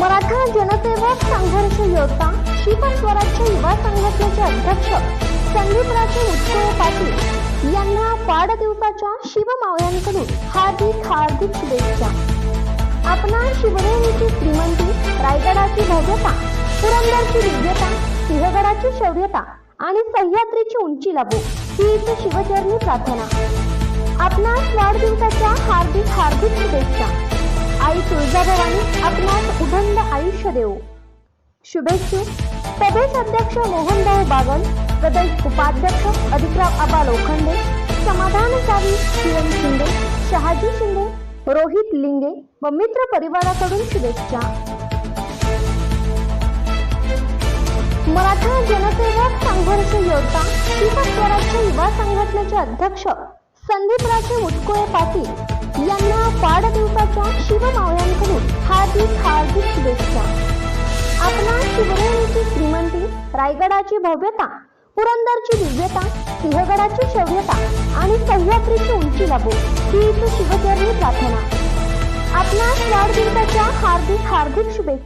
मराठा जनसेवक संघर्ष योद्धा शिवस्वराज्य युवा संघटनेचे अध्यक्ष संदीपराजे मुटकुळे पाटील यांना वाढदिवसाच्या शिवमावळ्यांकडून हार्दिक हार्दिक शुभेच्छा. आपणा शिवनेरीची श्रीमंती रायगडाची भव्यता पुरंदरची दिव्यता सिंहगडाची शौर्यता आणि सह्याद्रीची उंची लाभो हीच शिवचरणी प्रार्थना. आपणास वाढदिवसाच्या हार्दिक हार्दिक शुभेच्छा. आई आपणास उदंड आयुष्य देऊ शुभेच्छा. प्रदेश अध्यक्ष मोहनभाऊ बागल प्रदेश उपाध्यक्ष अधिकराव आबा लोखंडे समाधानकारी किरण शिंदे शहाजी शिंदे रोहित लिंगे व मित्र परिवाराकडून शुभेच्छा. मराठा जनसेवक संघर्ष योद्धा शिवस्वराज्य युवा संघटनेचे अध्यक्ष संदीपराजे मुटकोळे पाटील यांना वाढदिवसाच्या शिवमावळ्या शिवनेरीची श्रीमंती रायगडाची भव्यता पुरंदरची दिव्यता सिंहगडाची शौर्यता आणि सह्याद्रीची उंची लाभो हीच शिवचरणी प्रार्थना. आपणास वाढदिवसाच्या हार्दिक हार्दिक शुभेच्छा.